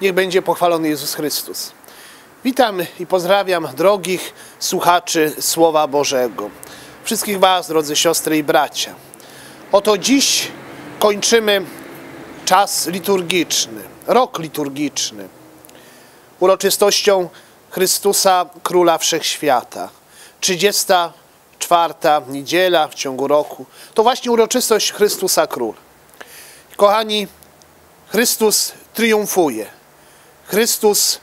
Niech będzie pochwalony Jezus Chrystus. Witam i pozdrawiam drogich słuchaczy Słowa Bożego. Wszystkich Was, drodzy siostry i bracia. Oto dziś kończymy czas liturgiczny, rok liturgiczny, uroczystością Chrystusa Króla Wszechświata. 34. niedziela w ciągu roku to właśnie uroczystość Chrystusa Króla. Kochani, Chrystus triumfuje. Chrystus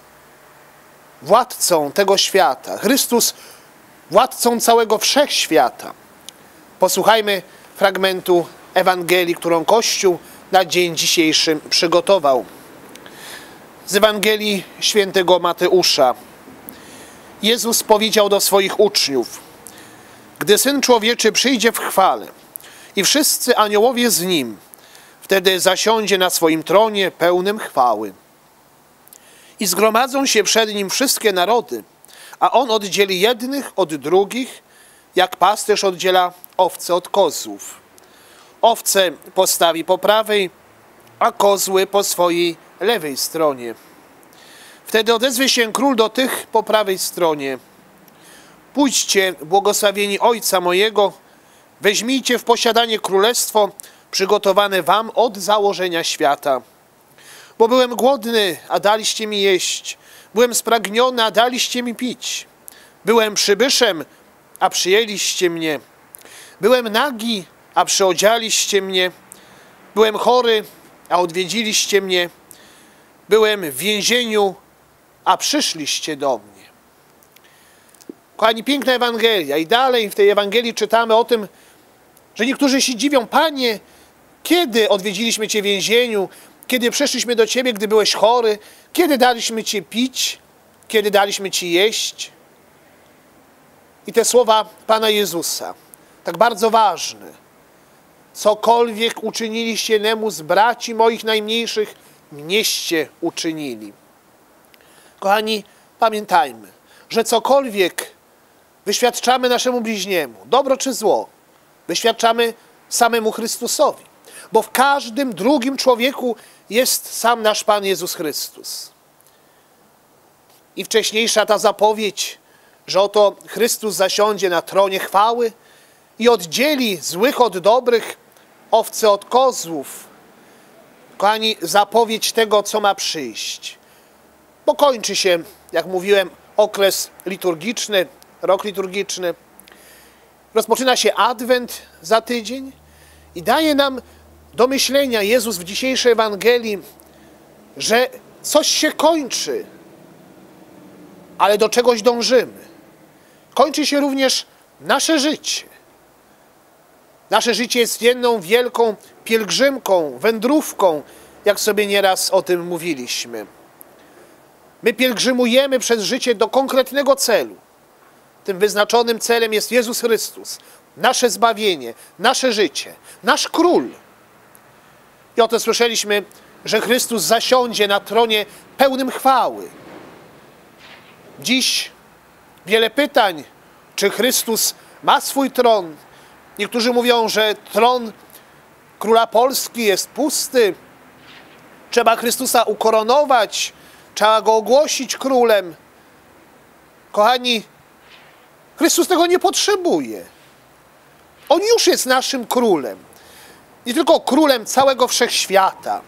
władcą tego świata. Chrystus władcą całego wszechświata. Posłuchajmy fragmentu Ewangelii, którą Kościół na dzień dzisiejszy przygotował. Z Ewangelii świętego Mateusza. Jezus powiedział do swoich uczniów: Gdy syn człowieczy przyjdzie w chwale i wszyscy aniołowie z nim, wtedy zasiądzie na swoim tronie pełnym chwały. I zgromadzą się przed nim wszystkie narody, a on oddzieli jednych od drugich, jak pasterz oddziela owce od kozłów. Owce postawi po prawej, a kozły po swojej lewej stronie. Wtedy odezwie się król do tych po prawej stronie. Pójdźcie, błogosławieni Ojca mojego, weźmijcie w posiadanie królestwo przygotowane wam od założenia świata. Bo byłem głodny, a daliście mi jeść. Byłem spragniony, a daliście mi pić. Byłem przybyszem, a przyjęliście mnie. Byłem nagi, a przyodzialiście mnie. Byłem chory, a odwiedziliście mnie. Byłem w więzieniu, a przyszliście do mnie. Kochani, piękna Ewangelia. I dalej w tej Ewangelii czytamy o tym, że niektórzy się dziwią, Panie, kiedy odwiedziliśmy Cię w więzieniu, kiedy przyszliśmy do Ciebie, gdy byłeś chory, kiedy daliśmy Cię pić, kiedy daliśmy Ci jeść. I te słowa Pana Jezusa, tak bardzo ważne. Cokolwiek uczyniliście nemu z braci moich najmniejszych, mnieście uczynili. Kochani, pamiętajmy, że cokolwiek wyświadczamy naszemu bliźniemu, dobro czy zło, wyświadczamy samemu Chrystusowi. Bo w każdym drugim człowieku jest sam nasz Pan Jezus Chrystus. I wcześniejsza ta zapowiedź, że oto Chrystus zasiądzie na tronie chwały i oddzieli złych od dobrych, owce od kozłów. Kochani, zapowiedź tego, co ma przyjść. Bo kończy się, jak mówiłem, okres liturgiczny, rok liturgiczny. Rozpoczyna się Adwent za tydzień i daje nam do myślenia Jezus w dzisiejszej Ewangelii, że coś się kończy, ale do czegoś dążymy. Kończy się również nasze życie. Nasze życie jest jedną wielką pielgrzymką, wędrówką, jak sobie nieraz o tym mówiliśmy. My pielgrzymujemy przez życie do konkretnego celu. Tym wyznaczonym celem jest Jezus Chrystus, nasze zbawienie, nasze życie, nasz król. I oto słyszeliśmy, że Chrystus zasiądzie na tronie pełnym chwały. Dziś wiele pytań, czy Chrystus ma swój tron. Niektórzy mówią, że tron króla Polski jest pusty. Trzeba Chrystusa ukoronować, trzeba go ogłosić królem. Kochani, Chrystus tego nie potrzebuje. On już jest naszym królem nie tylko królem całego wszechświata,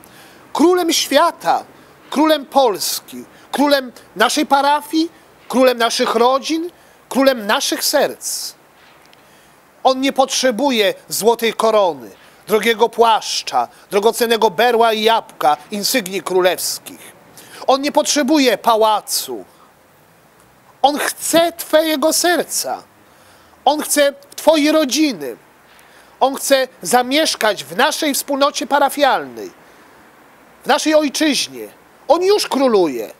królem świata, królem Polski, królem naszej parafii, królem naszych rodzin, królem naszych serc. On nie potrzebuje złotej korony, drogiego płaszcza, drogocennego berła i jabłka, insygnii królewskich. On nie potrzebuje pałacu. On chce Twojego serca. On chce Twojej rodziny. On chce zamieszkać w naszej wspólnocie parafialnej, w naszej ojczyźnie. On już króluje.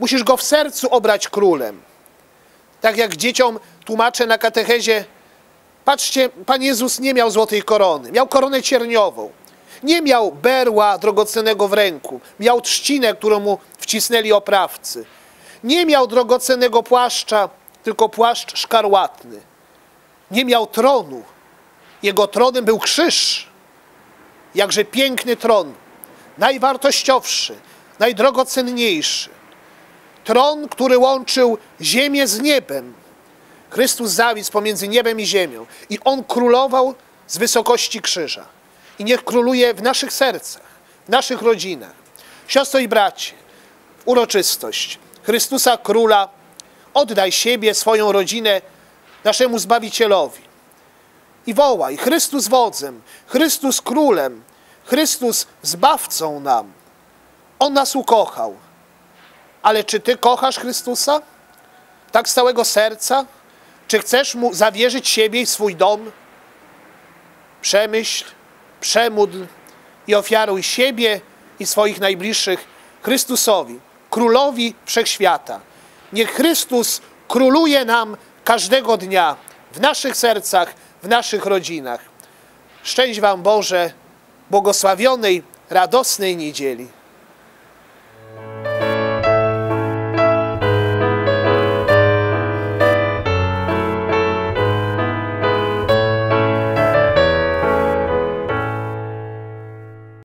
Musisz go w sercu obrać królem. Tak jak dzieciom tłumaczę na katechezie, patrzcie, Pan Jezus nie miał złotej korony, miał koronę cierniową. Nie miał berła drogocennego w ręku, miał trzcinę, którą mu wcisnęli oprawcy. Nie miał drogocennego płaszcza, tylko płaszcz szkarłatny. Nie miał tronu, jego tronem był krzyż. Jakże piękny tron, najwartościowszy, najdrogocenniejszy. Tron, który łączył ziemię z niebem. Chrystus zawisł pomiędzy niebem i ziemią i On królował z wysokości krzyża. I niech króluje w naszych sercach, w naszych rodzinach. Siostro i bracie, uroczystość Chrystusa Króla oddaj siebie, swoją rodzinę naszemu Zbawicielowi. I wołaj, Chrystus wodzem, Chrystus królem, Chrystus zbawcą nam. On nas ukochał. Ale czy ty kochasz Chrystusa? Tak z całego serca? Czy chcesz Mu zawierzyć siebie i swój dom? Przemyśl, przemódl i ofiaruj siebie i swoich najbliższych Chrystusowi, Królowi Wszechświata. Niech Chrystus króluje nam każdego dnia w naszych sercach, w naszych rodzinach. Szczęść Wam Boże, błogosławionej, radosnej niedzieli.